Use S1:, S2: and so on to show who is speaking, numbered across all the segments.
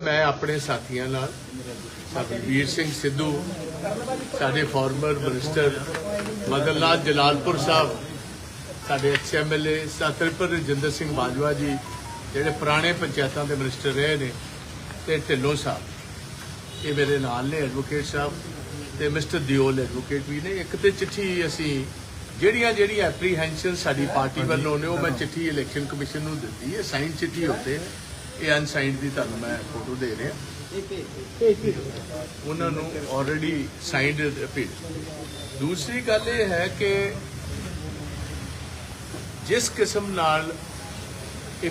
S1: ਮੈਂ ਆਪਣੇ ਸਾਥੀਆਂ ਨਾਲ ਸਾਡੇ ਵੀਰ ਸਿੰਘ ਸਿੱਧੂ ਸਾਡੇ ਫਾਰਮਰ ਮਿਨਿਸਟਰ ਮਦਨ ਲਾਲ ਜਲਾਲਪੁਰ ਸਾਹਿਬ ਸਾਡੇ ਐਮਐਲਏ ਸਾਤਰਪੁਰ ਰਜਿੰਦਰ ਸਿੰਘ ਬਾਜਵਾ ਜੀ ਜਿਹੜੇ ਪੁਰਾਣੇ ਪੰਚਾਇਤਾਂ ਦੇ ਮਿਨਿਸਟਰ ਰਹੇ ਨੇ ਤੇ ਢਿੱਲੋਂ ਸਾਹਿਬ। ਇਹ ਮੇਰੇ ਨਾਲ ਨੇ ਐਡਵੋਕੇਟ ਸਾਹਿਬ ਤੇ ਮਿਸਟਰ ਦਿਓਲ ਐਡਵੋਕੇਟ ਵੀ ਨੇ। ਇੱਕ ਤੇ ਚਿੱਠੀ ਅਸੀਂ ਜਿਹੜੀਆਂ ਜਿਹੜੀਆਂ ਐਪਰੀਹੈਂਸ਼ਨ ਸਾਡੀ ਪਾਰਟੀ ਵੱਲੋਂ ਨੇ ਉਹ ਮੈਂ ਚਿੱਠੀ ਇਲੈਕਸ਼ਨ ਕਮਿਸ਼ਨ ਨੂੰ ਦਿੱਤੀ ਹੈ ਸਾਈਨ ਚਿੱਠੀ ਹੁੰਦੇ ਇਹ ਅਨਸਾਈਨਡ ਦੀ ਤੁਹਾਨੂੰ ਮੈਂ ਫੋਟੋ ਦੇ ਰਿਹਾ। ਉਹਨਾਂ ਨੂੰ ਆਲਰੇਡੀ ਸਾਈਨਡ ਭੇਜ ਦੂਸਰੀ ਗੱਲ ਇਹ ਹੈ ਕਿ ਜਿਸ ਕਿਸਮ ਨਾਲ ਇਹ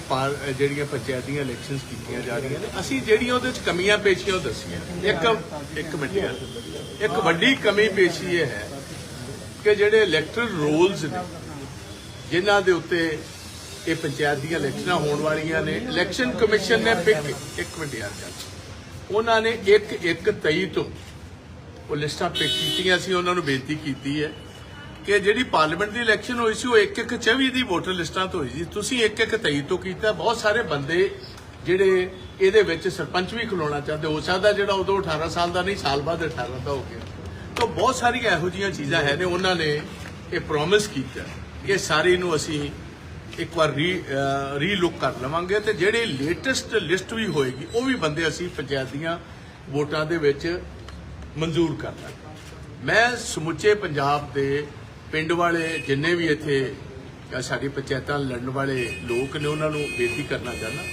S1: ਜਿਹੜੀਆਂ ਪੰਚਾਇਤੀਆਂ ਇਲੈਕਸ਼ਨਸ ਕੀਤੀਆਂ ਜਾ ਰਹੀਆਂ ਨੇ, ਅਸੀਂ ਜਿਹੜੀਆਂ ਉਹਦੇ ਵਿੱਚ ਕਮੀਆਂ ਪੇਸ਼ੀਆਂ ਉਹ ਦੱਸੀਆਂ। ਇੱਕ ਇੱਕ ਮਿੰਟ ਯਾਰ। ਇੱਕ ਵੱਡੀ ਕਮੀ ਪੇਸ਼ੀ ਇਹ ਹੈ ਕਿ ਜਿਹੜੇ ਇਲੈਕਟਰਲ ਰੋਲਸ ਨੇ, ਜਿਨ੍ਹਾਂ ਦੇ ਉੱਤੇ ਇਹ ਪੰਚਾਇਤ ਦੀਆਂ ਇਲੈਕਸ਼ਨਾਂ ਹੋਣ ਵਾਲੀਆਂ ਨੇ। ਇਲੈਕਸ਼ਨ ਕਮਿਸ਼ਨ ਨੇ ਪਿਕ ਇੱਕ ਮਿੰਟ ਯਾਰ ਗੱਲ ਉਹਨਾਂ ਨੇ ਇੱਕ ਇੱਕ 23 ਤੋਂ ਉਹ ਲਿਸਟਾਂ ਪਿਕ ਕੀਤੀਆਂ ਸੀ, ਉਹਨਾਂ ਨੂੰ ਬੇਨਤੀ ਕੀਤੀ ਹੈ ਕਿ ਜਿਹੜੀ ਪਾਰਲੀਮੈਂਟ ਦੀ ਇਲੈਕਸ਼ਨ ਹੋਈ ਸੀ, ਉਹ ਇੱਕ ਇੱਕ 24 ਦੀ ਵੋਟਰ ਲਿਸਟਾਂ ਤੋਂ ਹੋਈ ਸੀ। ਤੁਸੀਂ ਇੱਕ ਇੱਕ 23 ਤੋਂ ਕੀਤਾ। ਬਹੁਤ ਸਾਰੇ ਬੰਦੇ ਜਿਹੜੇ ਇਹਦੇ ਵਿੱਚ ਸਰਪੰਚ ਵੀ ਖਲੋਣਾ ਚਾਹੁੰਦੇ, ਹੋ ਸਕਦਾ ਜਿਹੜਾ ਉਦੋਂ 18 ਸਾਲ ਦਾ ਨਹੀਂ, ਸਾਲ ਬਾਅਦ 18 ਦਾ ਹੋ ਗਿਆ। ਤਾਂ ਬਹੁਤ ਸਾਰੀਆਂ ਇਹੋ ਜਿਹੀਆਂ ਚੀਜ਼ਾਂ ਹੈ ਨੇ, ਉਹਨਾਂ ਨੇ ਇਹ ਪ੍ਰੋਮਿਸ ਕੀਤਾ ਕਿ ਸਾਰੀ ਨੂੰ ਅਸੀਂ ਇੱਕ ਵਾਰ ਰੀ ਰੀ ਲੁੱਕ ਕਰ ਲਵਾਂਗੇ ਤੇ ਜਿਹੜੇ ਲੇਟੈਸਟ ਲਿਸਟ ਵੀ ਹੋਏਗੀ ਉਹ ਵੀ ਬੰਦੇ ਅਸੀਂ ਪੰਚਾਇਤ ਦੀਆਂ ਵੋਟਾਂ ਦੇ ਵਿੱਚ ਮਨਜ਼ੂਰ ਕਰ ਲਾਂਗੇ। ਮੈਂ ਸਮੁੱਚੇ ਪੰਜਾਬ ਦੇ ਪਿੰਡ ਵਾਲੇ ਜਿੰਨੇ ਵੀ ਇੱਥੇ ਸਾਡੀ ਪੰਚਾਇਤਾਂ ਲੜਨ ਵਾਲੇ ਲੋਕ ਨੇ ਉਹਨਾਂ ਨੂੰ ਬੇਨਤੀ ਕਰਨਾ ਚਾਹੁੰਦਾ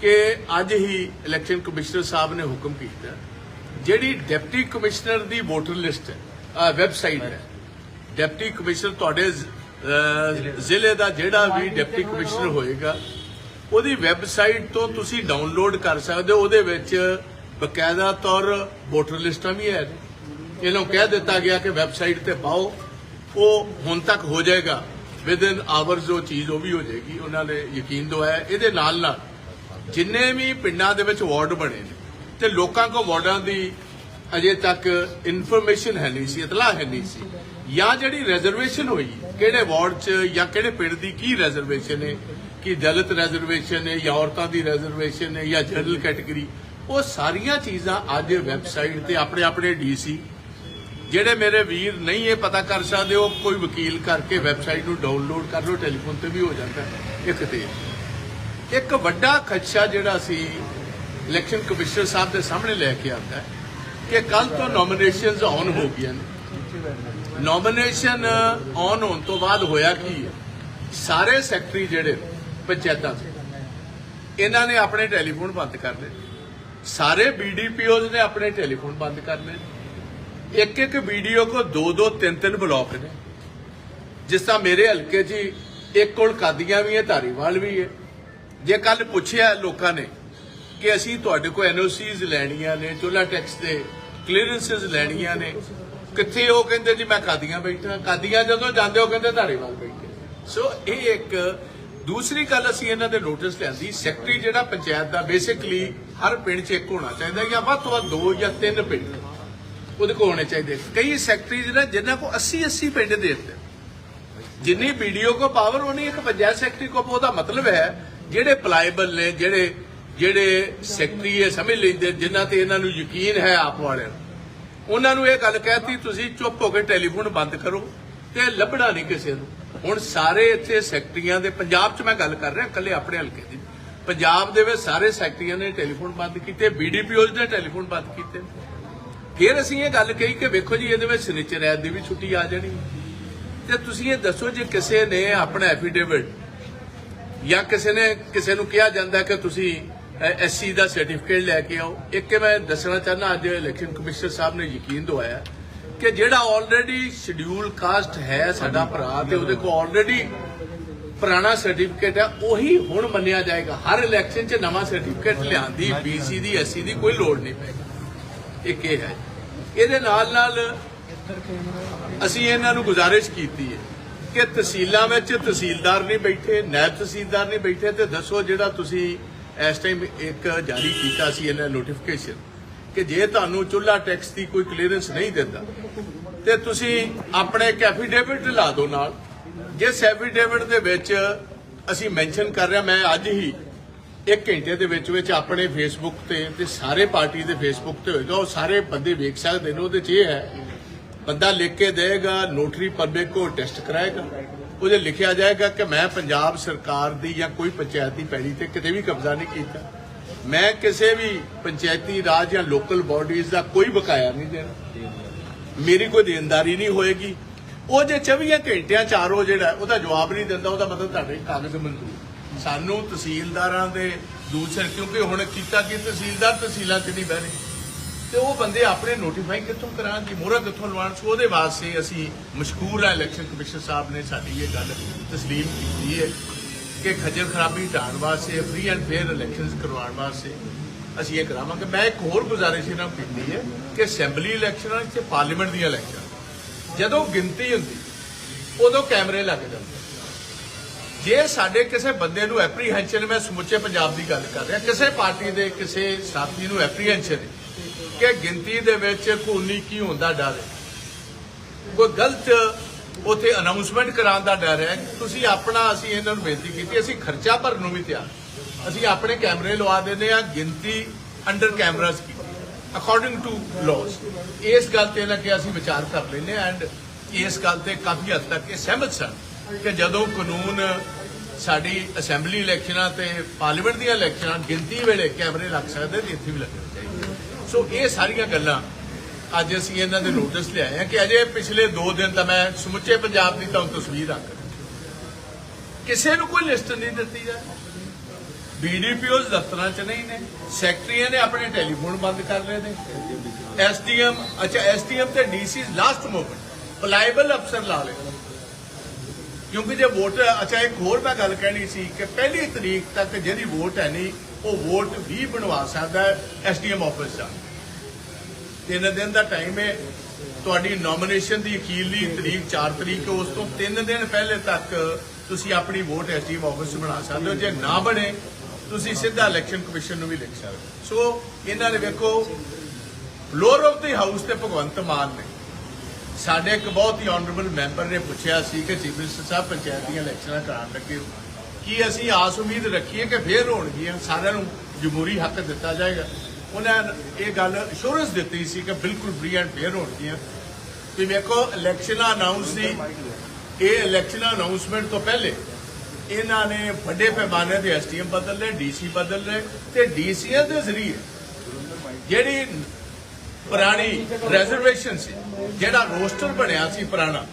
S1: ਕਿ ਅੱਜ ਹੀ ਇਲੈਕਸ਼ਨ ਕਮਿਸ਼ਨਰ ਸਾਹਿਬ ਨੇ ਹੁਕਮ ਕੀਤਾ ਜਿਹੜੀ ਡਿਪਟੀ ਕਮਿਸ਼ਨਰ ਦੀ ਵੋਟਰ ਲਿਸਟ ਹੈ ਵੈਬਸਾਈਟ ਹੈ। ਡਿਪਟੀ ਕਮਿਸ਼ਨਰ ਤੁਹਾਡੇ ਜ਼ਿਲ੍ਹੇ ਦਾ ਜਿਹੜਾ ਵੀ ਡਿਪਟੀ ਕਮਿਸ਼ਨਰ ਹੋਏਗਾ, ਉਹਦੀ ਵੈਬਸਾਈਟ ਤੋਂ ਤੁਸੀਂ ਡਾਊਨਲੋਡ ਕਰ ਸਕਦੇ ਹੋ। ਉਹਦੇ ਵਿੱਚ ਬਕਾਇਦਾ ਤੌਰ ਵੋਟਰ ਲਿਸਟਾਂ ਵੀ ਹੈ। ਇਹਨੂੰ ਕਹਿ ਦਿੱਤਾ ਗਿਆ ਕਿ ਵੈਬਸਾਈਟ ਤੇ ਪਾਓ। ਉਹ ਹੁਣ ਤੱਕ ਹੋ ਜਾਏਗਾ। ਵਿਦ ਇਨ ਆਵਰਸ ਉਹ ਚੀਜ਼ ਉਹ ਵੀ ਹੋ ਜਾਏਗੀ। ਉਹਨਾਂ ਨੇ ਯਕੀਨ ਦਵਾਇਆ ਇਹਦੇ ਨਾਲ ਨਾਲ ਜਿੰਨੇ ਵੀ ਪਿੰਡਾਂ ਦੇ ਵਿੱਚ ਵਾਰਡ ਬਣੇ ਨੇ ਤੇ ਲੋਕਾਂ ਕੋ ਵਾਰਡਾਂ ਦੀ ਅਜੇ ਤੱਕ ਇਨਫੋਰਮੇਸ਼ਨ ਹੈ ਨਹੀਂ ਸੀ, ਇਤਲਾਹ ਹੈ ਨਹੀਂ ਸੀ। ਜਾਂ ਜਿਹੜੀ ਰਿਜ਼ਰਵੇਸ਼ਨ ਹੋਈ ਕਿਹੜੇ ਵਾਰਡ 'ਚ ਜਾਂ ਕਿਹੜੇ ਪਿੰਡ ਦੀ ਕੀ ਰਿਜ਼ਰਵੇਸ਼ਨ ਹੈ? ਕਿ ਦਲਿਤ ਰਿਜ਼ਰਵੇਸ਼ਨ ਹੈ ਜਾਂ ਔਰਤਾਂ ਦੀ ਰਿਜ਼ਰਵੇਸ਼ਨ ਹੈ ਜਾਂ ਜਨਰਲ ਕੈਟਾਗਰੀ ਉਹ ਸਾਰੀਆਂ ਚੀਜ਼ਾਂ ਅੱਜ ਵੈਬਸਾਈਟ ਤੇ ਆਪਣੇ ਆਪਣੇ ਡੀਸੀ ਜਿਹੜੇ ਮੇਰੇ ਵੀਰ ਨਹੀਂ ਇਹ ਪਤਾ ਕਰ ਸਕਦੇ, ਉਹ ਕੋਈ ਵਕੀਲ ਕਰਕੇ ਵੈਬਸਾਈਟ ਨੂੰ ਡਾਊਨਲੋਡ ਕਰ ਲਓ ਟੈਲੀਫੋਨ ਤੇ ਵੀ ਹੋ ਜਾਂਦਾ ਇੱਕ ਤੇ। ਇੱਕ ਵੱਡਾ ਖਦਸ਼ਾ ਜਿਹੜਾ ਸੀ ਇਲੈਕਸ਼ਨ ਕਮਿਸ਼ਨਰ ਸਾਹਿਬ ਦੇ ਸਾਹਮਣੇ ਲੈ ਕੇ ਆਉਂਦਾ ਕਿ ਕੱਲ ਤੋਂ ਨੋਮੀਨੇਸ਼ਨਸ ਆਨ ਹੋ ਗਈਆਂ ਨੇ। ਨੋਮੀਨੇਸ਼ਨ ਔਨ uh, ਹੋਣ ਤੋਂ ਬਾਅਦ ਹੋਇਆ ਕੀ ਹੈ? ਸਾਰੇ ਸੈਕਟਰੀ ਜਿਹੜੇ ਪੰਚਾਇਤਾਂ ਦੇ, ਇਹਨਾਂ ਨੇ ਆਪਣੇ ਟੈਲੀਫੋਨ ਬੰਦ ਕਰ ਲਏ। ਸਾਰੇ ਬੀਡੀਪੀਓਜ਼ ਨੇ ਆਪਣੇ ਟੈਲੀਫੋਨ ਬੰਦ ਕਰ ਲਏ। ਇੱਕ ਇੱਕ ਵੀਡੀਓ ਕੋ ਦੋ ਦੋ ਤਿੰਨ ਤਿੰਨ ਬਲੌਕ ਨੇ। ਜਿਸ ਤਰ੍ਹਾਂ ਮੇਰੇ ਹਲਕੇ 'ਚ ਹੀ ਇੱਕ ਕੋਲ ਕਾਦੀਆਂ ਵੀ ਹੈ, ਧਾਰੀਵਾਲ ਵੀ ਹੈ। ਜੇ ਕੱਲ ਪੁੱਛਿਆ ਲੋਕਾਂ ਨੇ ਕਿ ਅਸੀਂ ਤੁਹਾਡੇ ਕੋਲ ਐਨਓਸੀਜ਼ ਲੈਣੀਆਂ ਨੇ ਚੋਲਾ ਟੈਕਸ ਦੇ ਕਲੀਅਰੈਂਸਸ ਲੈਣੀਆਂ ਨੇ ਕਿੱਥੇ ਉਹ ਕਹਿੰਦੇ ਜੀ, ਮੈਂ ਕਾਦੀਆਂ ਬੈਠਾ। ਕਾਦੀਆਂ ਜਦੋਂ ਜਾਂਦੇ ਉਹ ਕਹਿੰਦੇ ਧਾਰੀਵਾਲ ਬੈਠੇ। ਸੋ ਇਹ ਇੱਕ ਦੂਸਰੀ ਗੱਲ ਅਸੀਂ ਇਹਨਾਂ ਦੇ ਨੋਟਿਸ ਲਿਆਂਦੀ। ਸੈਕਟਰੀ ਜਿਹੜਾ ਪੰਚਾਇਤ ਦਾ ਬੇਸਿਕਲੀ ਹਰ ਪਿੰਡ 'ਚ ਇੱਕ ਹੋਣਾ ਚਾਹੀਦਾ ਜਾਂ ਵੱਧ ਤੋਂ ਵੱਧ ਦੋ ਜਾਂ ਤਿੰਨ ਪਿੰਡ। ਉਹਦੇ ਕੋਲ ਹੋਣੇ ਚਾਹੀਦੇ। ਕਈ ਸੈਕਟਰੀਜ਼ ਨੇ ਜਿਨ੍ਹਾਂ ਕੋ 80 80 ਪਿੰਡ ਦੇ ਦਿੱਤੇ ਜਿੰਨੀ ਵੀਡੀਓ ਕੋ ਪਾਵਰ ਉਹਨੀ ਇੱਕ ਪੰਚਾਇਤ ਸੈਕਟਰੀ ਕੋ ਉਹਦਾ ਮਤਲਬ ਹੈ, ਜਿਹੜੇ ਪਲਾਈਬਲ ਨੇ, ਜਿਹੜੇ ਜਿਹੜੇ ਸੈਕਟਰੀ ਇਹ ਸਮਝ ਲੈਂਦੇ ਜਿਨ੍ਹਾਂ ਤੇ ਇਹਨਾਂ ਨੂੰ ਯਕੀਨ ਹੈ ਆਪ ਵਾਲਿਆਂ ਨੂੰ। ਉਹਨਾਂ ਨੂੰ ਇਹ ਗੱਲ ਕਹਿਤੀ, ਤੁਸੀਂ ਚੁੱਪ ਹੋ ਕੇ ਟੈਲੀਫੋਨ ਬੰਦ ਕਰੋ ਤੇ ਲੱਭਣਾ ਨਹੀਂ ਕਿਸੇ ਨੂੰ। ਹੁਣ ਸਾਰੇ ਇੱਥੇ ਸੈਕਟਰੀਆਂ ਦੇ, ਪੰਜਾਬ 'ਚ ਮੈਂ ਗੱਲ ਕਰ ਰਿਹਾ, ਇਕੱਲੇ ਆਪਣੇ ਹਲਕੇ ਦੀ। ਪੰਜਾਬ ਦੇ ਵਿੱਚ ਸਾਰੇ ਸੈਕਟਰੀਆਂ ਨੇ ਟੈਲੀਫੋਨ ਬੰਦ ਕੀਤੇ ਬੀਡੀਪੀਓਜ਼ ਨੇ ਟੈਲੀਫੋਨ ਬੰਦ ਕੀਤੇ। ਫਿਰ ਅਸੀਂ ਇਹ ਗੱਲ ਕਹੀ ਕਿ ਵੇਖੋ ਜੀ, ਇਹਦੇ ਵਿੱਚ ਸਨਿਚਰ ਐਡ ਦੀ ਵੀ ਛੁੱਟੀ ਆ ਜਾਣੀ। ਤੇ ਤੁਸੀਂ ਇਹ ਦੱਸੋ ਜੇ ਕਿਸੇ ਨੇ ਆਪਣਾ ਐਫੀਡੇਵਿਟ ਜਾਂ ਕਿਸੇ ਨੇ, ਕਿਸੇ ਨੂੰ ਕਿਹਾ ਜਾਂਦਾ ਕਿ ਤੁਸੀਂ ਐਸਸੀ ਦਾ ਸਰਟੀਫਿਕੇਟ ਲੈ ਕੇ ਆਓ। ਇੱਕ ਮੈਂ ਦੱਸਣਾ ਚਾਹੁੰਦਾ ਅੱਜ ਇਲੈਕਸ਼ਨ ਕਮਿਸ਼ਨਰ ਸਾਹਿਬ ਨੇ ਯਕੀਨ ਦਵਾਇਆ ਕਿ ਜਿਹੜਾ ਆਲਰੇਡੀ ਸ਼ਡਿਊਲ ਕਾਸਟ ਹੈ ਸਾਡਾ ਭਰਾ ਤੇ ਉਹਦੇ ਕੋਲ ਆਲਰੇਡੀ ਪੁਰਾਣਾ ਸਰਟੀਫਿਕੇਟ ਹੈ ਉਹੀ ਹੁਣ ਮੰਨਿਆ ਜਾਏਗਾ। ਹਰ ਇਲੈਕਸ਼ਨ 'ਚ ਨਵਾਂ ਸਰਟੀਫਿਕੇਟ ਲਿਆਂਦੀ ਬੀਸੀ ਦੀ ਐਸਸੀ ਦੀ ਕੋਈ ਲੋੜ ਨਹੀਂ ਪੈਗੀ ਇੱਕ ਇਹ ਹੈ। ਇਹਦੇ ਨਾਲ ਨਾਲ ਅਸੀਂ ਇਹਨਾਂ ਨੂੰ ਗੁਜ਼ਾਰਿਸ਼ ਕੀਤੀ ਹੈ ਕਿ ਤਹਿਸੀਲਾਂ ਵਿੱਚ ਤਹਿਸੀਲਦਾਰ ਨਹੀਂ ਬੈਠੇ ਨਾਇਬ ਤਹਿਸੀਲਦਾਰ ਨਹੀਂ ਬੈਠੇ ਤੇ ਦੱਸੋ ਜਿਹੜਾ ਤੁਸੀਂ ਇਸ ਟਾਈਮ ਇੱਕ ਜਾਰੀ ਕੀਤਾ ਸੀ ਇਹਨਾਂ ਨੋਟੀਫਿਕੇਸ਼ਨ ਕਿ ਜੇ ਤੁਹਾਨੂੰ ਚੁੱਲਾ ਟੈਕਸ ਦੀ ਕੋਈ ਕਲੀਅਰੈਂਸ ਨਹੀਂ ਦਿੰਦਾ, ਤੇ ਤੁਸੀਂ ਆਪਣੇ ਇੱਕ ਐਫੀਡੇਵਿਟ ਲਾ ਦਿਓ ਨਾਲ। ਜਿਸ ਐਫੀਡੇਵਿਟ ਦੇ ਵਿੱਚ ਅਸੀਂ ਮੈਂਸ਼ਨ ਕਰ ਰਿਹਾ, ਮੈਂ ਅੱਜ ਹੀ ਇੱਕ ਘੰਟੇ ਦੇ ਵਿੱਚ ਵਿੱਚ ਆਪਣੇ ਫੇਸਬੁੱਕ ਤੇ ਤੇ ਸਾਰੇ ਪਾਰਟੀ ਦੇ ਫੇਸਬੁੱਕ ਤੇ ਹੋਏਗਾ, ਉਹ ਸਾਰੇ ਬੰਦੇ ਵੇਖ ਸਕਦੇ ਨੇ, ਉਹਦੇ 'ਚ ਇਹ ਹੈ, ਬੰਦਾ ਲਿਖ ਕੇ ਦੇਗਾ ਨੋਟਰੀ ਪਬਲਿਕ ਕੋ ਟੈਸਟ ਕਰਾਏਗਾ। ਉਹਦੇ ਲਿਖਿਆ ਜਾਏਗਾ ਕਿ ਮੈਂ ਪੰਜਾਬ ਸਰਕਾਰ ਦੀ ਜਾਂ ਕੋਈ ਪੰਚਾਇਤੀ ਪੈੜੀ ਤੇ ਕਿਤੇ ਵੀ ਕਬਜ਼ਾ ਨਹੀਂ ਕੀਤਾ। ਮੈਂ ਕਿਸੇ ਵੀ ਪੰਚਾਇਤੀ ਰਾਜ ਜਾਂ ਲੋਕਲ ਬਾਡੀਜ਼ ਦਾ ਕੋਈ ਬਕਾਇਆ ਨਹੀਂ ਦੇਣਾ। ਮੇਰੀ ਕੋਈ ਦੇਣਦਾਰੀ ਨਹੀਂ ਹੋਏਗੀ। ਉਹ ਜੇ 24 ਘੰਟਿਆਂ ਚਾਰੋ ਜਿਹੜਾ ਉਹਦਾ ਜਵਾਬ ਨਹੀਂ ਦਿੰਦਾ, ਉਹਦਾ ਮਤਲਬ ਤੁਹਾਡੇ ਕਾਗਜ਼ ਮਨਜ਼ੂਰ। ਸਾਨੂੰ ਤਹਿਸੀਲਦਾਰਾਂ ਦੇ ਦੂਸਰੇ ਕਿਉਂਕਿ ਹੁਣ ਕੀਤਾ ਕਿ ਤਹਿਸੀਲਦਾਰ ਤਹਿਸੀਲਾਂ 'ਚ ਨਹੀਂ ਬਹਿਣੇ ਤੇ ਉਹ ਬੰਦੇ ਆਪਣੇ ਨੋਟੀਫਾਈ ਕਿੱਥੋਂ ਕਰਾਂਗੇ ਮੋਹਰਾ ਕਿੱਥੋਂ ਲਵਾਉਣ? ਸੋ ਉਹਦੇ ਵਾਸਤੇ ਅਸੀਂ ਮਸ਼ਕੂਰ ਆ ਇਲੈਕਸ਼ਨ ਕਮਿਸ਼ਨ ਸਾਹਿਬ ਨੇ ਸਾਡੀ ਇਹ ਗੱਲ ਤਸਲੀਮ ਕੀਤੀ ਹੈ ਕਿ ਖੱਜਲ ਖਰਾਬੀ ਢਾਣ ਵਾਸਤੇ ਫ੍ਰੀ ਐਂਡ ਫੇਅਰ ਇਲੈਕਸ਼ਨਸ ਕਰਵਾਉਣ ਵਾਸਤੇ ਅਸੀਂ ਇਹ ਕਰਾਵਾਂਗੇ। ਮੈਂ ਇੱਕ ਹੋਰ ਗੁਜ਼ਾਰਿਸ਼ ਇਹਨਾਂ ਨੂੰ ਕੀਤੀ ਹੈ ਕਿ ਅਸੈਂਬਲੀ ਇਲੈਕਸ਼ਨਾਂ ਤੇ ਪਾਰਲੀਮੈਂਟ ਦੀਆਂ ਇਲੈਕਸ਼ਨ ਜਦੋਂ ਗਿਣਤੀ ਹੁੰਦੀ, ਉਦੋਂ ਕੈਮਰੇ ਲੱਗ ਜਾਂਦੇ। ਜੇ ਸਾਡੇ ਕਿਸੇ ਬੰਦੇ ਨੂੰ ਐਪਰੀਹੈਂਸ਼ਨ ਮੈਂ ਸਮੁੱਚੇ ਪੰਜਾਬ ਦੀ ਗੱਲ ਕਰ ਰਿਹਾ, ਕਿਸੇ ਪਾਰਟੀ ਦੇ ਕਿਸੇ ਸਾਥੀ ਨੂੰ ਐਪਰੀਹੈਂਸ਼ਨ ਹੈ ਕਿ ਗਿਣਤੀ ਦੇ ਵਿੱਚ ਕੋਨੀ ਕੀ ਹੁੰਦਾ ਡਰ ਹੈ? ਕੋਈ ਗਲਤ ਉਥੇ ਅਨਾਉਂਸਮੈਂਟ ਕਰਾਉਣ ਦਾ ਡਰ ਹੈ? ਤੁਸੀਂ ਆਪਣਾ, ਅਸੀਂ ਇਹਨਾਂ ਨੂੰ ਬੇਨਤੀ ਕੀਤੀ, ਅਸੀਂ ਖਰਚਾ ਭਰਨ ਨੂੰ ਵੀ ਤਿਆਰ। ਅਸੀਂ ਆਪਣੇ ਕੈਮਰੇ ਲਵਾ ਦਿੰਦੇ ਆ ਗਿਣਤੀ ਅੰਡਰ ਕੈਮਰਾਸ ਕੀ? ਅਕੋਰਡਿੰਗ ਟੂ ਲਾਜ਼ ਇਸ ਗੱਲ ਤੇ ਨਾ ਕਿ ਅਸੀਂ ਵਿਚਾਰ ਕਰ ਲੈਨੇ ਐਂਡ ਇਸ ਗੱਲ ਤੇ ਕਾਫੀ ਹੱਦ ਤੱਕ ਇਹ ਸਹਿਮਤ ਸਨ ਕਿ ਜਦੋਂ ਕਾਨੂੰਨ ਸਾਡੀ ਅਸੈਂਬਲੀ ਇਲੈਕਸ਼ਨਾਂ ਤੇ ਪਾਰਲੀਮੈਂਟ ਦੀਆਂ ਇਲੈਕਸ਼ਨਾਂ ਗਿਣਤੀ ਵੇਲੇ ਕੈਮਰੇ ਲੱਗ ਸਕਦੇ ਤੇ ਇੱਥੇ ਵੀ ਲੱਗਣ ਸੋ ਇਹ ਸਾਰੀਆਂ ਗੱਲਾਂ ਅੱਜ ਅਸੀਂ ਇਹਨਾਂ ਦੇ ਨੋਟਿਸ ਲਿਆਏ ਆ ਕਿ ਅਜੇ ਪਿਛਲੇ 2 ਦਿਨ ਤਾਂ ਮੈਂ ਸਮੁੱਚੇ ਪੰਜਾਬ ਦੀ ਤੁਹਾਨੂੰ ਤਸਵੀਰ ਰੱਖ ਕਿਸੇ ਨੂੰ ਕੋਈ ਲਿਸਟ ਨਹੀਂ ਦਿੱਤੀ ਜਾ ਬੀਡੀਪੀਓਸ ਦਫ਼ਤਰਾਂ 'ਚ ਨਹੀਂ ਨੇ। ਸੈਕਟਰੀਆਂ ਨੇ ਆਪਣੇ ਟੈਲੀਫੋਨ ਬੰਦ ਕਰ ਲਏ ਨੇ। ਐਸਡੀਐਮ ਅੱਛਾ ਐਸਡੀਐਮ ਤੇ ਡੀਸੀ ਲਾਸਟ ਮੂਵਮੈਂਟ ਪਲਾਈਬਲ ਅਫਸਰ ਲਾ ਲਏ ਕਿਉਂਕਿ ਜੇ ਵੋਟ ਅੱਛਾ, ਇੱਕ ਹੋਰ ਮੈਂ ਗੱਲ ਕਹਿਣੀ ਸੀ ਕਿ ਪਹਿਲੀ ਤਰੀਕ ਤੱਕ ਜਿਹਦੀ ਵੋਟ ਹੈ ਨਹੀਂ ਉਹ ਵੋਟ ਵੀ ਬਣਵਾ ਸਕਦਾ ਹੈ ਐਸਡੀਐਮ ਆਫਿਸ ਜਾ ਤਿੰਨ ਦਿਨ ਦਾ ਟਾਈਮ ਹੈ। ਤੁਹਾਡੀ ਨੋਮੀਨੇਸ਼ਨ ਦੀ ਅਖੀਰਲੀ ਤਰੀਕ 4 ਤਰੀਕ ਉਸ ਤੋਂ 3 ਦਿਨ ਪਹਿਲੇ ਤੱਕ ਤੁਸੀਂ ਆਪਣੀ ਵੋਟ ਐਸਡੀਐਮ ਆਫਿਸ 'ਚ ਬਣਾ ਸਕਦੇ ਹੋ। ਜੇ ਨਾ ਬਣੇ, ਤੁਸੀਂ ਸਿੱਧਾ ਇਲੈਕਸ਼ਨ ਕਮਿਸ਼ਨ ਨੂੰ ਵੀ ਲਿਖ ਸਕਦੇ ਹੋ। ਸੋ ਇਹਨਾਂ ਨੇ ਵੇਖੋ ਫਲੋਰ ਆਫ ਦੀ ਹਾਊਸ ਤੇ ਭਗਵੰਤ ਮਾਨ ਨੇ। ਸਾਡੇ ਇੱਕ ਬਹੁਤ ਹੀ ਆਨਰੇਬਲ ਮੈਂਬਰ ਨੇ ਪੁੱਛਿਆ ਸੀ ਕਿ ਚੀਫ ਮਿਨਿਸਟਰ ਸਾਹਿਬ, ਪੰਚਾਇਤ ਦੀਆਂ ਇਲੈਕਸ਼ਨਾਂ ਕਰਾਉਣ ਲੱਗੇ ਹੋ। ਕਿ ਅਸੀਂ ਆਸ ਉਮੀਦ ਰੱਖੀਏ ਕਿ ਫੇਰ ਹੋਣਗੀਆਂ, ਸਾਰਿਆਂ ਨੂੰ ਜਮਹੂਰੀ ਹੱਕ ਦਿੱਤਾ ਜਾਏਗਾ। ਉਹਨਾਂ ਇਹ ਗੱਲ ਅਸ਼ੋਰੈਂਸ ਦਿੱਤੀ ਸੀ ਕਿ ਬਿਲਕੁਲ ਫ੍ਰੀ ਐਂਡ ਫੇਅਰ ਹੋਣਗੀਆਂ। ਵੀ ਵੇਖੋ ਇਲੈਕਸ਼ਨਾਂ ਅਨਾਉਂਸ ਸੀ ਇਹ ਇਲੈਕਸ਼ਨਾਂ ਅਨਾਉਂਸਮੈਂਟ ਤੋਂ ਪਹਿਲੇ ਇਹਨਾਂ ਨੇ ਵੱਡੇ ਪੈਮਾਨੇ ਤੇ ਐਸਟੀਐਮ ਬਦਲ ਲਏ ਡੀਸੀ ਬਦਲ ਲਏ ਤੇ ਡੀਸੀਆਂ ਦੇ ਜ਼ਰੀਏ ਜਿਹੜੀ ਪੁਰਾਣੀ ਰਿਜ਼ਰਵੇਸ਼ਨ ਸੀ, ਜਿਹੜਾ ਰੋਸਟਰ ਬਣਿਆ ਸੀ ਪੁਰਾਣਾ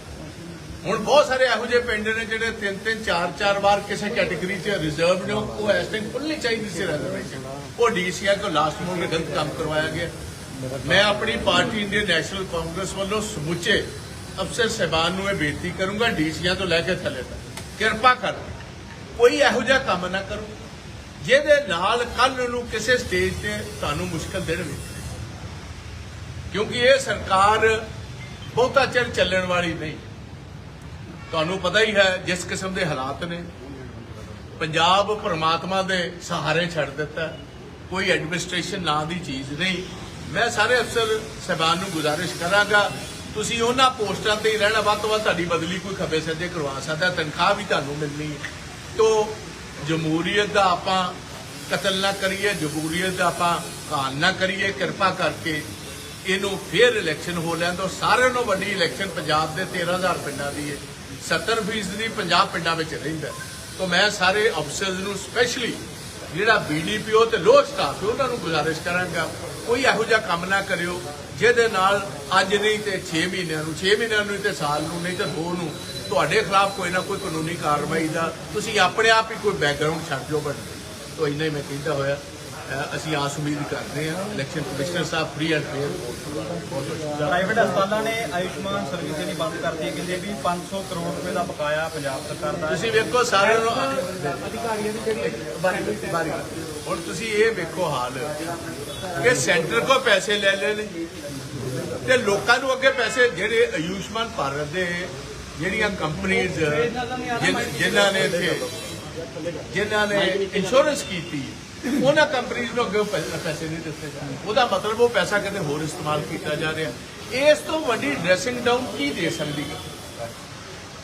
S1: ਹੁਣ ਬਹੁਤ ਸਾਰੇ ਇਹੋ ਜਿਹੇ ਪਿੰਡ ਨੇ ਜਿਹੜੇ ਤਿੰਨ ਤਿੰਨ, ਚਾਰ ਚਾਰ ਵਾਰ ਕਿਸੇ ਕੈਟਾਗਰੀ 'ਚ ਰਿਜ਼ਰਵ ਨੇ, ਉਹ ਇਸ ਟਾਈਮ ਖੁੱਲ੍ਹਣੀ ਚਾਹੀਦੀ ਸੀ ਰਿਜ਼ਰਵੇਸ਼ਨ ਉਹ ਡੀਸੀਆ ਕੋ ਲਾਸਟ ਮੋਮੈਂਟ ਗਲਤ ਕੰਮ ਕਰਵਾਇਆ ਗਿਆ। ਮੈਂ ਆਪਣੀ ਪਾਰਟੀ ਇੰਡੀਅਨ ਨੈਸ਼ਨਲ ਕਾਂਗਰਸ ਵੱਲੋਂ ਸਮੁੱਚੇ ਅਫਸਰ ਸਹਿਬਾਨ ਨੂੰ ਇਹ ਬੇਨਤੀ ਕਰੂੰਗਾ ਡੀਸੀਆਂ ਤੋਂ ਲੈ ਕੇ ਥੱਲੇ ਤੱਕ। ਕਿਰਪਾ ਕਰ, ਕੋਈ ਇਹੋ ਜਿਹਾ ਕੰਮ ਨਾ ਕਰੋ, ਜਿਹਦੇ ਨਾਲ ਕੱਲ ਨੂੰ ਕਿਸੇ ਸਟੇਜ ਤੇ ਤੁਹਾਨੂੰ ਮੁਸ਼ਕਲ ਦੇਣ ਵੇਖੇ ਕਿਉਂਕਿ ਇਹ ਸਰਕਾਰ ਬਹੁਤਾ ਚਿਰ ਚੱਲਣ ਵਾਲੀ ਨਹੀਂ। ਤੁਹਾਨੂੰ ਪਤਾ ਹੀ ਹੈ ਜਿਸ ਕਿਸਮ ਦੇ ਹਾਲਾਤ ਨੇ। ਪੰਜਾਬ ਪਰਮਾਤਮਾ ਦੇ ਸਹਾਰੇ ਛੱਡ ਦਿੱਤਾ। ਕੋਈ ਐਡਮਿਨਿਸਟ੍ਰੇਸ਼ਨ ਨਾਂ ਦੀ ਚੀਜ਼ ਨਹੀਂ। ਮੈਂ ਸਾਰੇ ਅਫਸਰ ਸਹਿਬਾਨ ਨੂੰ ਗੁਜ਼ਾਰਿਸ਼ ਕਰਾਂਗਾ, ਤੁਸੀਂ ਉਹਨਾਂ ਪੋਸਟਾਂ ਤੇ ਹੀ ਰਹਿਣਾ। ਵੱਧ ਤੋਂ ਵੱਧ ਤੁਹਾਡੀ ਬਦਲੀ ਕੋਈ ਖੱਬੇ ਸੱਜੇ ਕਰਵਾ ਸਕਦਾ, ਤਨਖਾਹ ਵੀ ਤੁਹਾਨੂੰ ਮਿਲਣੀ ਹੈ। ਤੋ ਜਮਹੂਰੀਅਤ ਦਾ ਆਪਾਂ ਕਤਲ ਨਾ ਕਰੀਏ, ਜਮਹੂਰੀਅਤ ਦਾ ਆਪਾਂ ਕਾਨ ਨਾ ਕਰੀਏ, ਕਿਰਪਾ ਕਰਕੇ ਇਹਨੂੰ ਫੇਰ ਇਲੈਕਸ਼ਨ ਹੋ ਲੈਣ ਤੋਂ ਸਾਰਿਆਂ ਨੂੰ ਵੱਡੀ ਇਲੈਕਸ਼ਨ ਪੰਜਾਬ ਦੇ 13000 ਪਿੰਡਾਂ ਦੀ ਹੈ। 70% ਦੀ ਪੰਜਾਬ ਪਿੰਡਾਂ ਵਿੱਚ ਰਹਿੰਦਾ ਤਾਂ ਮੈਂ ਸਾਰੇ ਅਫਸਰਸ ਨੂੰ ਸਪੈਸ਼ਲੀ ਜਿਹੜਾ ਬੀਡੀਪੀਓ ਤੇ ਲੋਅਰ ਸਟਾਫ ਹੈ, ਉਹਨਾਂ ਨੂੰ ਗੁਜ਼ਾਰਿਸ਼ ਕਰਾਂਗਾ, ਕੋਈ ਇਹੋ ਜਿਹਾ ਕੰਮ ਨਾ ਕਰਿਓ, ਜਿਹਦੇ ਨਾਲ ਅੱਜ ਨਹੀਂ ਤੇ 6 ਮਹੀਨਿਆਂ ਨੂੰ 6 ਮਹੀਨਿਆਂ ਨੂੰ ਤੇ ਸਾਲ ਨੂੰ, ਨਹੀਂ ਤੇ ਦੋ ਨੂੰ, ਤੁਹਾਡੇ ਖਿਲਾਫ ਕੋਈ ਨਾ ਕੋਈ ਕਾਨੂੰਨੀ ਕਾਰਵਾਈ ਦਾ, ਤੁਸੀਂ ਆਪਣੇ ਆਪ ਹੀ ਕੋਈ ਬੈਕਗ੍ਰਾਉਂਡ ਛੱਡ ਜੋ ਬਣ ਤੋ ਇੰਨਾ ਹੀ ਮੈਂ ਕਹਿੰਦਾ ਹੋਇਆ। ਅਸੀਂ ਆਸ ਉਮੀਦ ਕਰਦੇ ਹਾਂ election commissioner sahib free and fair
S2: private ਹਸਪਤਾਲਾਂ ਨੇ ਆਯੁਸ਼ਮਾਨ ਸਰਵਿਸ ਜਿਹੜੀ ਬੰਦ ਕਰਤੀ ਕਹਿੰਦੇ ਵੀ 500 ਕਰੋੜ ਰੁਪਏ ਦਾ ਬਕਾਇਆ ਪੰਜਾਬ ਸਰਕਾਰ ਦਾ
S1: ਤੁਸੀਂ ਵੇਖੋ ਸਾਰਿਆਂ ਨੂੰ ਅਧਿਕਾਰੀਆਂ ਦੀ ਜਿਹੜੀ ਬਾਰੀ ਬਾਰੀ। ਹੁਣ ਤੁਸੀਂ ਇਹ ਵੇਖੋ ਹਾਲ। ਕਿ ਸੈਂਟਰ ਕੋ ਪੈਸੇ ਲੈ ਲਏ ਨੇ। ਤੇ ਲੋਕਾਂ ਨੂੰ ਅੱਗੇ ਪੈਸੇ ਜਿਹੜੇ ਆਯੁਸ਼ਮਾਨ ਭਾਰਤ ਦੇ ਜਿਹੜੀਆਂ ਕੰਪਨੀਆਂ ਜਿਨ੍ਹਾਂ ਨੇ ਇੱਥੇ ਜਿਨ੍ਹਾਂ ਨੇ ਇੰਸ਼ੋਰੈਂਸ ਕੀਤੀ। ਉਹਨਾਂ ਕੰਪਨੀਆਂ ਨੂੰ ਅੱਗੇ ਪੈਸੇ ਪੈਸੇ ਨਹੀਂ ਦਿੱਤੇ ਜਾ ਰਹੇ। ਉਹਦਾ ਮਤਲਬ ਉਹ ਪੈਸਾ ਕਿਤੇ ਹੋਰ ਇਸਤੇਮਾਲ ਕੀਤਾ ਜਾ ਰਿਹਾ। ਇਸ ਤੋਂ ਵੱਡੀ ਡਰੈਸਿੰਗ ਡਾਊਨ ਕੀ ਦੇ ਸਕਦੀ ਹੈ?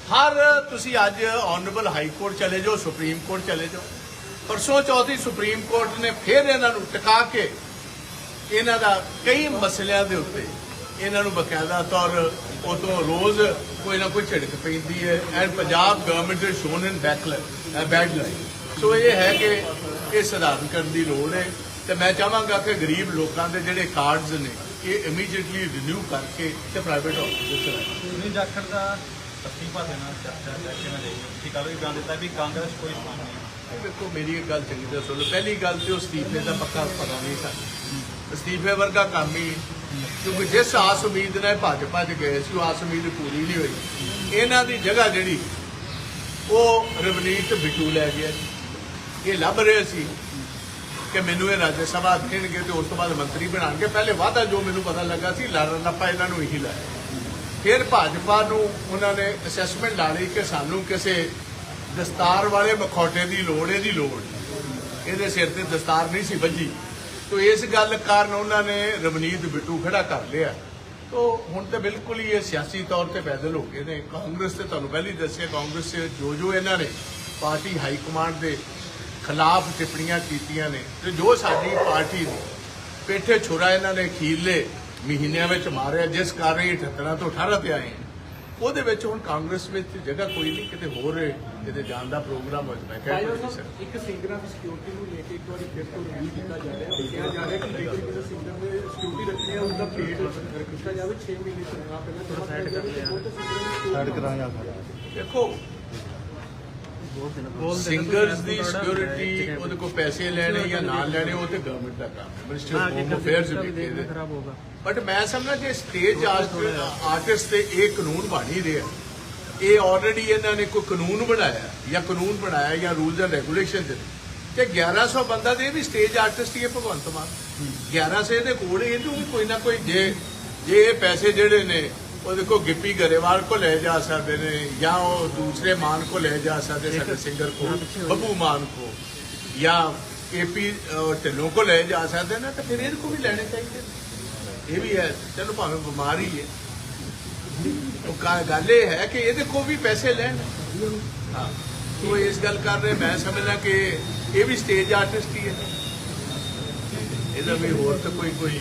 S1: ਹਰ ਤੁਸੀਂ ਅੱਜ ਆਨਰੇਬਲ ਹਾਈ ਕੋਰਟ ਚਲੇ ਜਾਓ, ਸੁਪਰੀਮ ਕੋਰਟ ਚਲੇ ਜਾਓ। ਪਰਸੋਂ ਚੌਥੀ ਸੁਪਰੀਮ ਕੋਰਟ ਨੇ ਫਿਰ ਇਹਨਾਂ ਨੂੰ ਟਿਕਾ ਕੇ ਇਹਨਾਂ ਦਾ ਕਈ ਮਸਲਿਆਂ ਦੇ ਉੱਤੇ ਇਹਨਾਂ ਨੂੰ ਬਕਾਇਦਾ ਤੌਰ ਉਹ ਰੋਜ਼ ਕੋਈ ਨਾ ਕੋਈ ਝਿੜਕ ਪੈਂਦੀ ਹੈ। And Punjab government is shown in back line bad line so ਇਹ ਹੈ ਕਿ ਇਹ ਸੁਧਾਰਨ ਕਰਨ ਦੀ ਲੋੜ ਹੈ ਤੇ ਮੈਂ ਚਾਹਾਂਗਾ ਕਿ ਗਰੀਬ ਲੋਕਾਂ ਦੇ ਜਿਹੜੇ ਕਾਰਡਸ ਨੇ ਇਹ ਇਮੀਡੀਏਟਲੀ ਰਿਨਿਊ ਕਰਕੇ ਤੇ ਪ੍ਰਾਈਵੇਟ ਹਸਪੀਟਲ ਚਲਾਏ
S2: ਸੁਨੀਲ ਜਾਖੜ ਦਾ ਅਸਤੀਫਾ ਦੇਣਾ ਚਰਚਾ ਕਰਕੇ ਮੈਂ ਦੇਖੀ ਤੁਸੀਂ ਕੱਲ ਵੀ ਬਿਆਨ ਦਿੱਤਾ ਵੀ ਕਾਂਗਰਸ ਕੋਈ ਸਮਾਨ ਨਹੀਂ।
S1: ਦੇਖੋ ਮੇਰੀ ਇੱਕ ਗੱਲ ਚੰਗੀ ਤਰ੍ਹਾਂ ਸੁਣ ਲਓ। ਪਹਿਲੀ ਗੱਲ ਤੇ ਉਹ ਅਸਤੀਫੇ ਦਾ ਪੱਕਾ ਪਤਾ ਨਹੀਂ ਸਾਨੂੰ ਅਸਤੀਫੇ ਵਰਗਾ ਕੰਮ ਹੀ ਕਿਉਂਕਿ ਜਿਸ ਆਸ ਉਮੀਦ ਨਾਲ ਭੱਜ ਭੱਜ ਗਏ ਸੀ ਉਹ ਆਸ ਉਮੀਦ ਪੂਰੀ ਨਹੀਂ ਹੋਈ। ਇਹਨਾਂ ਦੀ ਜਗ੍ਹਾ ਜਿਹੜੀ ਉਹ ਰਵਨੀਤ ਬਿੱਟੂ ਲੈ ਗਿਆ। ਇਹ ਲੱਭ ਰਹੇ ਸੀ ਕਿ ਮੈਨੂੰ ਇਹ ਰਾਜ ਸਭਾ ਦੇਣਗੇ ਤੇ ਉਸ ਤੋਂ ਬਾਅਦ ਮੰਤਰੀ ਬਣਾਉਣਗੇ। ਪਹਿਲੇ ਵਾਅਦਾ ਜੋ ਮੈਨੂੰ ਪਤਾ ਲੱਗਾ ਸੀ ਲੜਨ ਲੱਪਾ ਇਹਨਾਂ ਨੂੰ ਇਹੀ ਲਾਇਆ। ਫਿਰ ਭਾਜਪਾ ਨੂੰ ਉਹਨਾਂ ਨੇ ਅਸੈਸਮੈਂਟ ਲਾ ਲਈ ਕਿ ਸਾਨੂੰ ਕਿਸੇ ਦਸਤਾਰ ਵਾਲੇ ਮਖੌਟੇ ਦੀ ਲੋੜ, ਇਹਦੀ ਲੋੜ। ਇਹਦੇ ਸਿਰ ਤੇ ਦਸਤਾਰ ਨਹੀਂ ਸੀ ਵੱਜੀ। ਤੋ ਇਸ ਗੱਲ ਕਾਰਨ ਉਹਨਾਂ ਨੇ ਰਵਨੀਤ ਬਿੱਟੂ ਖੜਾ ਕਰ ਲਿਆ। ਤੋ ਹੁਣ ਤੇ ਬਿਲਕੁਲ ਹੀ ਇਹ ਸਿਆਸੀ ਤੌਰ ਤੇ ਬਦਲ ਹੋ ਗਏ ਨੇ। ਕਾਂਗਰਸ ਤੇ ਤੁਹਾਨੂੰ ਪਹਿਲਾਂ ਹੀ ਦੱਸਿਆ, ਕਾਂਗਰਸ ਜੋ ਜੋ ਇਹਨਾਂ ਨੇ ਪਾਰਟੀ ਹਾਈ ਕਮਾਂਡ ਦੇ ਖਿਲਾਫ ਟਿੱਪਣੀਆਂ ਕੀਤੀਆਂ ਨੇ ਤੇ ਜੋ ਸਾਡੀ ਪਾਰਟੀ ਦੀ ਪੇਠੇ ਛੁਰਾ ਇਹਨਾਂ ਨੇ ਖੀਰਲੇ ਮਹੀਨਿਆਂ ਵਿੱਚ ਮਾਰਿਆ ਜਿਸ ਕਾਰਨ ਇਹ 78 ਤੋਂ 18 ਤੇ ਆਏ ਹਾਂ। ਉਹਦੇ ਵਿੱਚ ਹੁਣ ਕਾਂਗਰਸ ਵਿੱਚ ਜਗ੍ਹਾ ਕੋਈ ਨਹੀਂ ਕਿਤੇ ਹੋਰ ਕਿਤੇ ਜਾਣ ਦਾ ਪ੍ਰੋਗਰਾਮ ਹੋਇਆ ਮੈਂ ਕਹਿ ਰਿਹਾ
S3: ਇੱਕ ਸਿੰਗਰਾਂ ਦੀ ਸਿਕਿਉਰਿਟੀ ਨੂੰ ਲੈ ਕੇ ਇੱਕ ਵਾਰੀ ਫਿਰ ਤੋਂ ਰਿਵਿਊ ਕੀਤਾ ਜਾ ਰਿਹਾ। ਹੈ ਕਿਹਾ ਜਾ ਰਿਹਾ ਕਿ ਜੇਕਰ ਕਿਸੇ ਸਿੰਗਰ ਨੇ ਸਿਕਿਉਰਿਟੀ ਰੱਖਣੀ ਹੈ ਉਹਦਾ ਪੇਡ ਕੀਤਾ ਜਾਵੇ 6 ਮਹੀਨੇ ਤਨਖਾਹ ਪਹਿਲਾਂ ਥੋੜਾ ਸਾਈਡ ਕਰ ਲਿਆ। ਸਾਈਡ ਕਰਾਇਆ
S1: ਦੇਖੋ ਸਿੰਗਰਸ ਦੀ ਸਿਕਿਉਰਿਟੀ ਉਹਦੇ ਕੋਲ ਪੈਸੇ ਲੈਣੇ ਜਾਂ ਨਾ ਲੈਣੇ ਉਹ ਤੇ ਗਵਰਨਮੈਂਟ ਦਾ ਕੰਮ ਹੈ। ਮਿਨਿਸਟਰ ਆਫ ਹੋਮ ਅਫੇਅਰਸ ਦੇਖਦੇ
S3: ਖਰਾਬ ਹੋਗਾ
S1: ਬਟ ਮੈਂ ਸਮਝਦਾ ਕਿ ਸਟੇਜ ਆਰਟਿਸਟ ਤੇ ਇਹ ਕਾਨੂੰਨ ਬਣ ਰਿਹਾ ਇਹ ਆਲਰੇਡੀ ਇਹਨਾਂ ਨੇ ਕੋਈ ਕਾਨੂੰਨ ਬਣਾਇਆ ਜਾਂ ਕਾਨੂੰਨ ਬਣਾਇਆ ਜਾਂ ਰੂਲਸ ਐਂਡ ਰੈਗੂਲੇਸ਼ਨ ਦੇ। ਤੇ 1100 ਬੰਦਾ ਦੇ ਇਹ ਵੀ ਸਟੇਜ ਆਰਟਿਸਟ ਹੀ ਹੈ ਭਗਵੰਤ ਮਾਨ। 1100 ਦੇ ਕੋਲ ਇਹਨੂੰ ਵੀ ਕੋਈ ਨਾ ਕੋਈ ਜੇ ਜੇ ਇਹ ਪੈਸੇ ਜਿਹੜੇ ਨੇ ਉਹ ਦੇਖੋ, ਗਿੱਪੀ ਗਰੇਵਾਲ ਕੋ ਲੈ ਜਾ ਸਕਦੇ ਨੇ ਜਾਂ ਉਹ ਦੂਸਰੇ ਮਾਨ ਕੋ ਲੈ ਜਾ ਸਕਦੇ ਸਾਡੇ ਸਿੰਗਰ ਕੋ, ਬੱਬੂ ਮਾਨ ਕੋ, ਜਾਂ ਏਪੀ ਢਿੱਲੋਂ ਕੋ ਲੈ ਜਾ ਸਕਦੇ ਨੇ, ਤਾਂ ਫਿਰ ਇਹਦੇ ਕੋ ਵੀ ਲੈਣੇ ਚਾਹੀਦੇ ਨੇ। ਇਹ ਵੀ ਹੈ, ਚਲੋ ਭਾਵੇਂ ਬਿਮਾਰੀ ਹੈ ਉਹ ਗੱਲ ਇਹ ਹੈ ਕਿ ਇਹਦੇ ਕੋ ਵੀ ਪੈਸੇ ਲੈਣ। ਹਾਂ। ਉਹ ਇਸ ਗੱਲ ਕਰ ਰਹੇ, ਮੈਂ ਸਮਝਦਾ ਕਿ ਇਹ ਵੀ ਸਟੇਜ ਆਰਟਿਸਟ ਹੀ ਹੈ। ਇਹਦਾ ਵੀ ਹੋਰ ਤਾਂ ਕੋਈ ਕੋਈ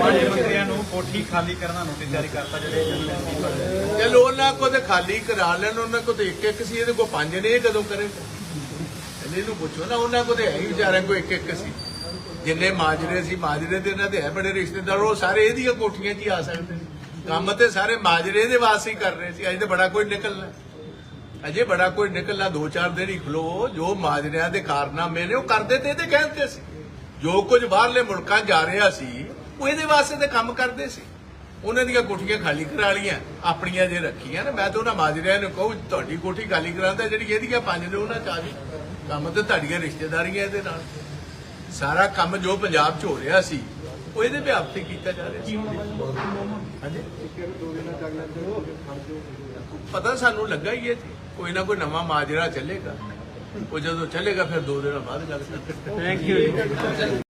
S2: ਮਾਜੀ ਮੰਤਰੀਆਂ ਨੂੰ ਕੋਠੀ ਖਾਲੀ ਕਰਨ ਨੋਟਿਸ ਜਾਰੀ ਕਰਤਾ ਜਿਹੜੇ
S1: ਚਲੋ, ਉਹਨਾਂ ਕੋ ਤੇ ਖਾਲੀ ਕਰਾ ਲੈਣ, ਉਹਨਾਂ ਕੋ ਤੇ ਇੱਕ ਇੱਕ ਸੀ, ਇਹਦੇ ਕੋ ਪੰਜ ਨੇ, ਇਹ ਕਦੋਂ ਕਰੇਗਾ ਇਹਨੂੰ ਪੁੱਛੋ ਨਾ, ਉਹਨਾਂ ਕੋ ਤੇ ਹੈ ਹੀ ਵਿਚਾਰਿਆਂ ਕੋ ਇੱਕ ਇੱਕ ਸੀ। ਜਿੰਨੇ ਮਾਜਰੇ ਸੀ, ਮਾਜਰੇ ਦੇ ਇਹਨਾਂ ਦੇ ਹੈ ਬੜੇ ਰਿਸ਼ਤੇਦਾਰ, ਉਹ ਸਾਰੇ ਇਹਦੀਆਂ ਕੋਠੀਆਂ 'ਚ ਹੀ ਆ ਸਕਦੇ ਕੰਮ ਤੇ ਸਾਰੇ ਮਾਜਰੇ ਦੇ ਵਾਸੀ ਕਰ ਰਹੇ ਸੀ, ਅਜੇ ਤੇ ਬੜਾ ਕੋਈ ਨਿਕਲਣਾ। ਅਜੇ ਬੜਾ ਕੋਈ ਨਿਕਲਣਾ ਦੋ ਚਾਰ ਦਿਨ ਹੀ ਖਲੋ ਜੋ ਮਾਜਰਿਆਂ ਦੇ ਕਾਰਨਾਮੇ ਨੇ ਉਹ ਕਰਦੇ ਤੇ ਇਹਦੇ ਕਹਿੰਦੇ ਸੀ। ਜੋ ਕੁਝ ਬਾਹਰਲੇ ਮੁਲਕਾਂ ਜਾ ਰਿਹਾ ਸੀ ਉਹ ਇਹਦੇ ਵਾਸਤੇ ਤੇ ਕੰਮ ਕਰਦੇ ਸੀ। ਉਹਨਾਂ ਦੀਆਂ ਕੋਠੀਆਂ ਖਾਲੀ ਕਰਾ ਲੀਆਂ ਆਪਣੀਆਂ ਜੇ ਰੱਖੀਆਂ ਨਾ ਮੈਂ ਤਾਂ ਉਹਨਾਂ ਮਾਜਰਿਆਂ ਨੂੰ ਕਹੂੰ ਤੁਹਾਡੀ ਕੋਠੀ ਖਾਲੀ ਕਰਾਉਂਦਾ ਜਿਹੜੀ ਇਹਦੀਆਂ ਪੰਜ ਨੇ ਉਹਨਾਂ ਚ ਆ ਜੀ ਕੰਮ ਤੇ ਤੁਹਾਡੀਆਂ ਰਿਸ਼ਤੇਦਾਰੀਆਂ ਇਹਦੇ ਨਾਲ। ਸਾਰਾ ਕੰਮ ਜੋ ਪੰਜਾਬ 'ਚ ਹੋ ਰਿਹਾ ਸੀ ਉਹ ਇਹਦੇ ਵਿਆਪ ਤੇ ਕੀਤਾ ਜਾ ਰਿਹਾ ਸੀ। ਹਾਂਜੀ? ਪਤਾ ਸਾਨੂੰ ਲੱਗਾ ਹੀ ਹੈ ਜੀ ਕੋਈ ਨਾ ਕੋਈ ਨਵਾਂ ਮਾਜਰਾ ਚੱਲੇਗਾ। ਉਹ ਜਦੋਂ ਚੱਲੇਗਾ, ਫਿਰ ਦੋ ਦਿਨਾਂ ਬਾਅਦ ਗੱਲ ਕਰਾਂਗੇ।
S3: Thank you